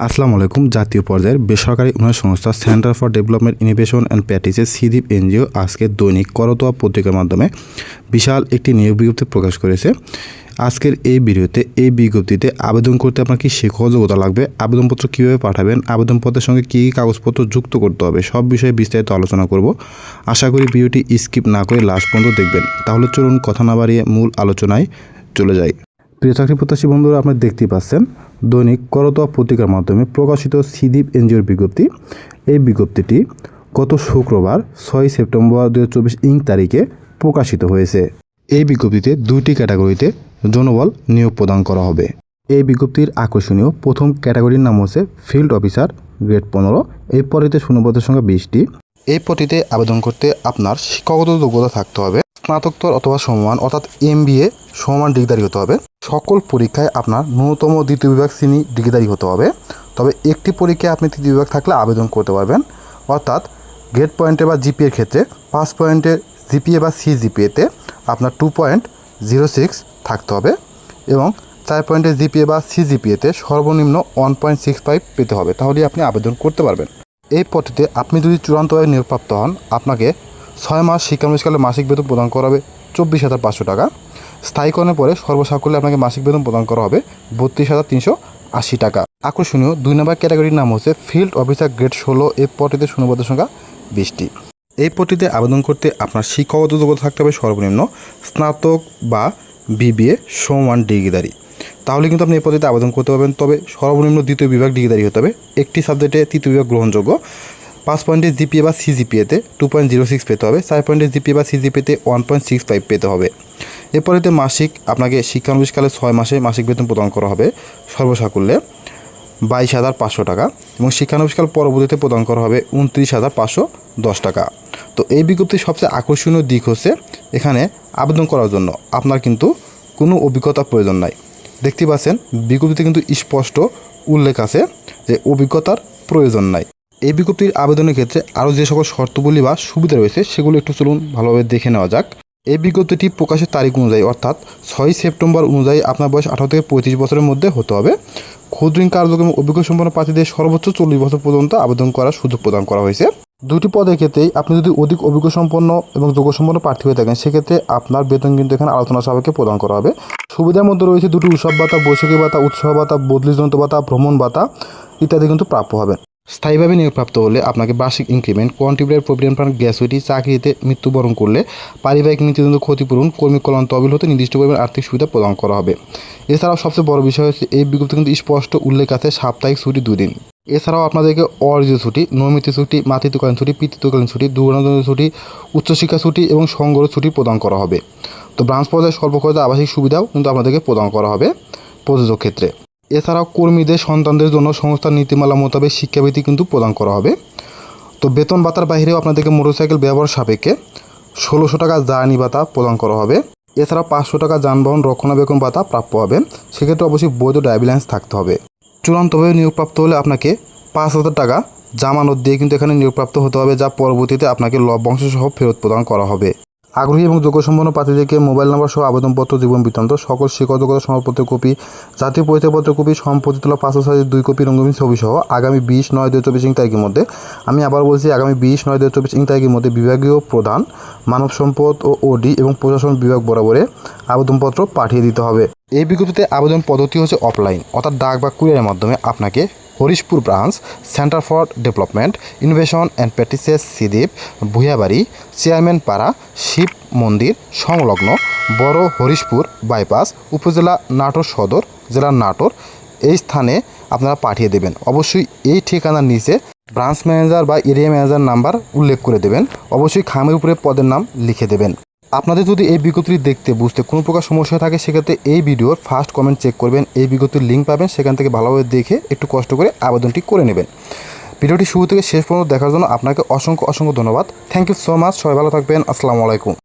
আসসালামু আলাইকুম। জাতীয় পর্যায়ের বেসরকারি উন্নয়ন সংস্থা centre for development innovation and প্র্যাকটিসের সিদিপ এনজিও আজকে দৈনিক করতোয়া পত্রিকার মাধ্যমে বিশাল একটি নিয়োগ বিজ্ঞপ্তি প্রকাশ করেছে। আজকের এই ভিডিওতে, এই বিজ্ঞপ্তিতে আবেদন করতে আপনার কি শিক্ষক যোগ্যতা লাগবে? আবেদনপত্র কীভাবে পাঠাবেন? আবেদনপত্রের সঙ্গে কী কী কাগজপত্র যুক্ত করতে হবে? সব বিষয়ে বিস্তারিত আলোচনা করব। আশা করি ভিডিওটি স্কিপ না করে লাস্ট পর্যন্ত দেখবেন। তাহলে চলুন কথা না বাড়িয়ে মূল আলোচনায় চলে যাই। প্রিয় চাকরি প্রত্যাশী বন্ধুরা, আপনারা দেখতেই পাচ্ছেন দৈনিক করতোয়া পত্রিকার মাধ্যমে প্রকাশিত সিদ্বীপ এনজিওর বিজ্ঞপ্তি। এই বিজ্ঞপ্তিটি গত শুক্রবার ছয় সেপ্টেম্বর দু হাজার চব্বিশ ইং তারিখে প্রকাশিত হয়েছে। এই বিজ্ঞপ্তিতে দুইটি ক্যাটাগরিতে জনবল নিয়োগ প্রদান করা হবে। এই বিজ্ঞপ্তির আকর্ষণীয় প্রথম ক্যাটাগরির নাম হচ্ছে ফিল্ড অফিসার, গ্রেড পনেরো। এই পদটিতে শূন্যপদের সংখ্যা বিশটি। এই পদটিতে আবেদন করতে আপনার শিক্ষাগত যোগ্যতা থাকতে হবে। স্নাতকোত্তর অথবা সমমান, অর্থাৎ এম বি এ সমমান ডিগ্রিধারী হতে হবে। সকল পরীক্ষায় আপনার ন্যূনতম দ্বিতীয় বিভাগ শ্রেণি ডিগ্রিধারী হতে হবে। তবে একটি পরীক্ষায় আপনি তৃতীয় বিভাগ থাকলে আবেদন করতে পারবেন। অর্থাৎ গ্রেড পয়েন্টে বা জিপিএর ক্ষেত্রে পাঁচ পয়েন্টের জিপিএ বা সি জিপিএতে আপনার টু পয়েন্ট জিরো সিক্স থাকতে হবে এবং চার পয়েন্টের জিপিএ বা সি জিপিএতে সর্বনিম্ন ওয়ান পয়েন্ট সিক্স ফাইভ পেতে হবে। তাহলেই আপনি আবেদন করতে পারবেন। এই পদ্ধতিতে আপনি যদি চূড়ান্তভাবে নিয়োগপ্রাপ্ত হন, আপনাকে ছয় মাস শিক্ষানবিষ্কালে মাসিক বেতন প্রদান করা হবে চব্বিশ হাজার পাঁচশো টাকা। স্থায়ীকরণের পরে সর্বসাকুল্যে আপনাকে মাসিক বেতন প্রদান করা হবে বত্রিশ হাজার তিনশো আশি টাকা। আকর্ষণীয়, দুই নম্বর ক্যাটাগরির নাম হচ্ছে ফিল্ড অফিসার গ্রেড ষোলো। এই পটিতে শূন্যপদের সংখ্যা বিশটি। এই পটিতে আবেদন করতে আপনার শিক্ষাগত যোগ্যতা থাকতে হবে সর্বনিম্ন স্নাতক বা বিবিএ সমান ডিগ্রিধারী। তাহলে কিন্তু আপনি এই পদ্ধতিতে আবেদন করতে পারবেন। তবে সর্বনিম্ন দ্বিতীয় বিভাগ ডিগ্রিধারী হতে হবে। একটি সাবজেক্টে তৃতীয় বিভাগ গ্রহণযোগ্য। পাঁচ পয়েন্টের জিপিএ বা সিজিপিএতে টু পয়েন্ট জিরো সিক্স পেতে হবে, চার পয়েন্টের জিপিএ বা সিজিপিএতে ওয়ান পয়েন্ট সিক্স ফাইভ পেতে হবে। এরপরেতে মাসিক আপনাকে শিক্ষানবিষ্কালে ছয় মাসে মাসিক বেতন প্রদান করা হবে সর্বসাকুল্যে বাইশ হাজার পাঁচশো টাকা এবং শিক্ষানবিষ্কাল পরবর্তীতে প্রদান করা হবে উনত্রিশ হাজার পাঁচশো দশ টাকা। তো এই বিজ্ঞপ্তির সবচেয়ে আকর্ষণীয় দিক হচ্ছে এখানে আবেদন করার জন্য আপনার কিন্তু কোনো অভিজ্ঞতা প্রয়োজন নাই। দেখতে পাচ্ছেন, বিজ্ঞপ্তিতে কিন্তু স্পষ্ট উল্লেখ আছে যে অভিজ্ঞতার প্রয়োজন নাই। এই বিজ্ঞপ্তির আবেদনের ক্ষেত্রে আরও যে সকল শর্তগুলি বা সুবিধা রয়েছে সেগুলো একটু চলুন ভালোভাবে দেখে নেওয়া যাক। এই বিজ্ঞপ্তিটি প্রকাশের তারিখ অনুযায়ী, অর্থাৎ ছয় সেপ্টেম্বর অনুযায়ী আপনার বয়স আঠারো থেকে পঁয়ত্রিশ বছরের মধ্যে হতে হবে। ক্ষুদ্রঋণ কার্যক্রম অভিজ্ঞ সম্পন্ন প্রার্থীদের সর্বোচ্চ চল্লিশ বছর পর্যন্ত আবেদন করার সুযোগ প্রদান করা হয়েছে। দুটি পদের ক্ষেত্রেই আপনি যদি অধিক অভিজ্ঞ সম্পন্ন এবং যোগ্য সম্পন্ন প্রার্থী হয়ে থাকেন, সেক্ষেত্রে আপনার বেতন কিন্তু এখানে আলোচনা সভাকে প্রদান করা হবে। সুবিধার মধ্যে রয়েছে দুটি উৎসব ভাতা বৈশাখী ভাতা, উৎসব ভাতা বদলিজনিত ভাতা, ভ্রমণ ভাতা ইত্যাদি কিন্তু প্রাপ্য হবে। স্থায়ীভাবে নিয়োগপ্রাপ্ত হলে আপনাকে বার্ষিক ইনক্রিমেন্ট কোয়ান্টিফায়ার প্রভিডেন্ট ফান্ড গ্যাসুইটি চাকরিতে মৃত্যুবরণ করলে পারিবারিক মৃত্যুদণ্ড ক্ষতিপূরণ, কর্মী কল্যাণ তহবিল হতে নির্দিষ্ট পরিমাণ আর্থিক সুবিধা প্রদান করা হবে। এছাড়াও সবচেয়ে বড় বিষয় হচ্ছে এই বিজ্ঞপ্তি কিন্তু স্পষ্ট উল্লেখ আছে, সাপ্তাহিক ছুটি দুই দিন এছাড়াও আপনাদেরকে অর্জিত ছুটি, নৈমিত্তিক ছুটি, মাতৃত্বকালীন ছুটি, পিতৃত্বকালীন ছুটি দুর্ঘটনাজনিত ছুটি, উচ্চশিক্ষা ছুটি এবং সংগ্রহ ছুটি প্রদান করা হবে। তো ব্রাঞ্চ পর্যায়ে স্বল্পখরচে আবাসিক সুবিধাও কিন্তু আপনাদেরকে প্রদান করা হবে প্রযোজক ক্ষেত্রে। এছাড়াও কর্মীদের সন্তানদের জন্য সংস্থার নীতিমালা মোতাবেক শিক্ষাবৃত্তি কিন্তু প্রদান করা হবে। তো বেতন ভাতার বাইরেও আপনাদেরকে মোটরসাইকেল ব্যবহার সাপেক্ষে ষোলোশো টাকা জ্বালানি ভাতা প্রদান করা হবে। এছাড়া পাঁচশো টাকা যানবাহন রক্ষণাবেক্ষণ ভাতা প্রাপ্য হবে। সেক্ষেত্রে অবশ্যই বৈধ ড্রাইভিং লাইসেন্স থাকতে হবে। চূড়ান্তভাবে নিয়োগপ্রাপ্ত হলে আপনাকে পাঁচ হাজার টাকা জামানত দিয়ে কিন্তু এখানে নিয়োগপ্রাপ্ত হতে হবে, যা পরবর্তীতে আপনাকে লভ্যাংশ সহ ফেরত প্রদান করা হবে। আগ্রহী এবং যোগ্য সম্পন্ন প্রার্থীদেরকে মোবাইল নাম্বার সহ আবেদনপত্র, জীবন বৃত্তান্ত, সকল শিক্ষকতা সনদপত্রের কপি, জাতীয় পরিচয়পত্রের কপি, সম্পত্তি তোলা পাঁচশো সাইজের দুই কপি রঙ্গিন ছবি সহ আগামী বিশ, নয় দু চব্বিশ ইং তারিখের মধ্যে। আমি আবার বলছি, আগামী বিশ, নয় দু চব্বিশ ইং তারিখের মধ্যে বিভাগীয় প্রধান, মানব সম্পদ ও ওডি এবং প্রশাসন বিভাগ বরাবরে আবেদনপত্র পাঠিয়ে দিতে হবে। এই বিজ্ঞপ্তিতে আবেদন পদ্ধতি হচ্ছে অফলাইন অর্থাৎ ডাক বা কুরিয়ারের মাধ্যমে আপনাকে Harishpur branch, centre for development, innovation and practices সিদ্বীপ Bhuyabari chairman পাড়া, শিব মন্দির, সংলগ্ন বড় হরিশপুর বাইপাস, উপজেলা নাটোর সদর, জেলার নাটোর। এই স্থানে আপনারা পাঠিয়ে দেবেন। অবশ্যই এই ঠিকানার নিচে ব্রাঞ্চ ম্যানেজার বা এরিয়া ম্যানেজার নাম্বার উল্লেখ করে দেবেন। অবশ্যই খামের উপরে পদের নাম লিখে দেবেন। আপনাদের যদি এই বিজ্ঞপ্তি দেখতে, বুঝতে কোনো প্রকার সমস্যা থাকে, সেক্ষেত্রে এই ভিডিওর ফার্স্ট কমেন্ট চেক করবেন। এই বিজ্ঞপ্তির লিঙ্ক পাবেন। সেখান থেকে ভালোভাবে দেখে একটু কষ্ট করে আবেদনটি করে নেবেন। ভিডিওটি শুরু থেকে শেষ পর্যন্ত দেখার জন্য আপনাকে অসংখ্য অসংখ্য ধন্যবাদ। থ্যাংক ইউ সো মাচ সবাই ভালো থাকবেন। আসসালামু আলাইকুম।